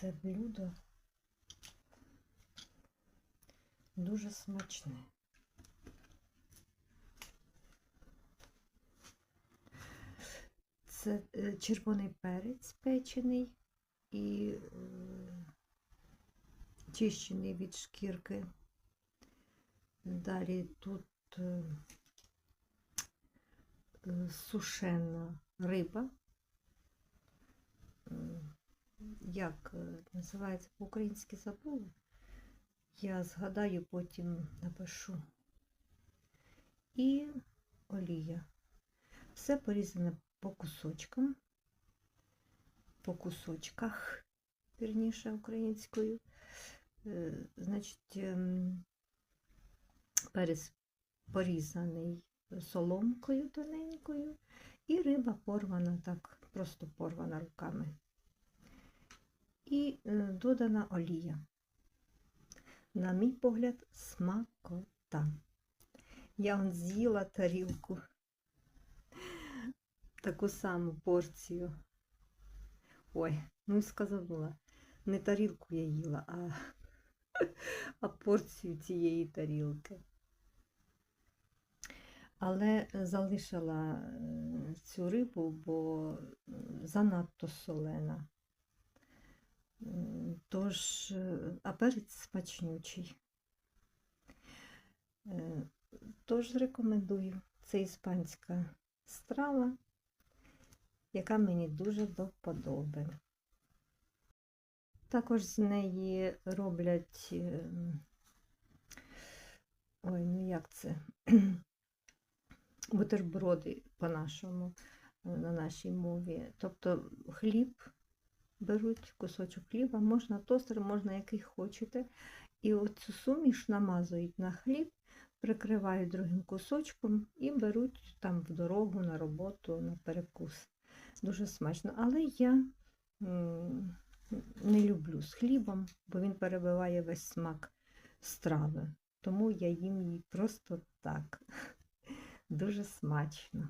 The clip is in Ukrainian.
це блюдо дуже смачне. Це е, червоний перець печений і е, чищений від шкірки. Далі тут е, сушена риба. Як е, називається по-українськи забула? Я згадаю, потім напишу. І олія. Все порізане по кусочкам, по кусочках, вірніше українською. Е, Значить, ем, перець порізаний соломкою тоненькою, і риба порвана так, просто порвана руками. І е, додана олія. На мій погляд, смакота. Я он з'їла тарілку, таку саму порцію. Ой, ну і сказала, не тарілку я їла, а, а порцію цієї тарілки. Але залишила е, цю рибу, бо е, занадто солена. Тож, е, а перець смачнючий. Е, Тож рекомендую. Це іспанська страва, яка мені дуже до вподоби. Також з неї роблять. ем, Ой, ну як це? Бутерброди по-нашому, е, на нашій мові. Тобто хліб беруть кусочок хліба, можна тостер, можна який хочете. І оцю суміш намазують на хліб, прикривають другим кусочком і беруть там в дорогу, на роботу, на перекус. Дуже смачно. Але я не люблю з хлібом, бо він перебиває весь смак страви. Тому я їм її просто так. Дуже смачно.